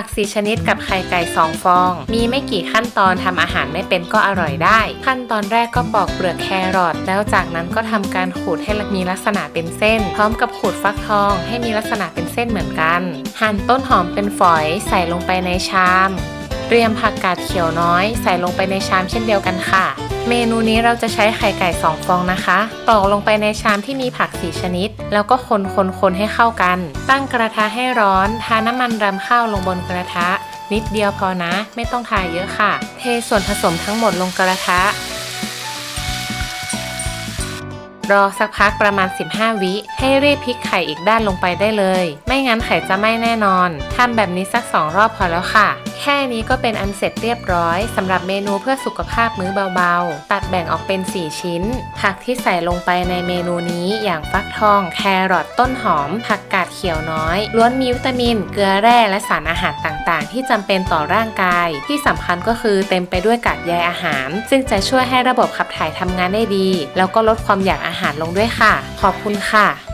ผักสีชนิดกับไข่ไก่สองฟอง มีไม่กี่ขั้นตอนทำอาหารไม่เป็นก็อร่อยได้ ขั้นตอนแรกก็ปอกเปลือกแครอทแล้วจากนั้นก็ทำการขูดให้มีลักษณะเป็นเส้น พร้อมกับขูดฟักทองให้มีลักษณะเป็นเส้นเหมือนกัน หั่นต้นหอมเป็นฝอยใส่ลงไปในชาม เตรียมผักกาดเขียวน้อย ใส่ลงไปในชามเช่นเดียวกันค่ะ เมนูนี้เราจะใช้ไข่ไก่สองฟองนะคะ ตอกลงไปในชามที่มีผักสีชนิด แล้วก็คนคนคนให้เข้ากัน ตั้งกระทะให้ร้อน ทาน้ำมันรำข้าวลงบนกระทะ นิดเดียวพอนะ ไม่ต้องทาเยอะค่ะ เทส่วนผสมทั้งหมดลงกระทะรอสักพักประมาณ 15 วิ ให้รีบพลิกไข่อีกด้านลงไปได้เลย ไม่งั้นไข่จะไหม้แน่นอน ทำแบบนี้สัก 2 รอบพอแล้วค่ะ แค่นี้ก็เป็นอันเสร็จเรียบร้อยสำหรับเมนูเพื่อสุขภาพมื้อเบาๆ ตัดแบ่งออกเป็น 4 ชิ้น ผักที่ใส่ลงไปในเมนูนี้อย่างฟักทอง แครอทต้นหอม ผักกาดเขียวน้อย ล้วนมีวิตามิน เกลือแร่และสารอาหารต่างๆ ที่จำเป็นต่อร่างกาย ที่สำคัญก็คือเต็มไปด้วยกากใยอาหาร ซึ่งจะช่วยให้ระบบขับถ่ายทำงานได้ดี แล้วก็ลดความอยากอาหารลงด้วยค่ะ ขอบคุณค่ะ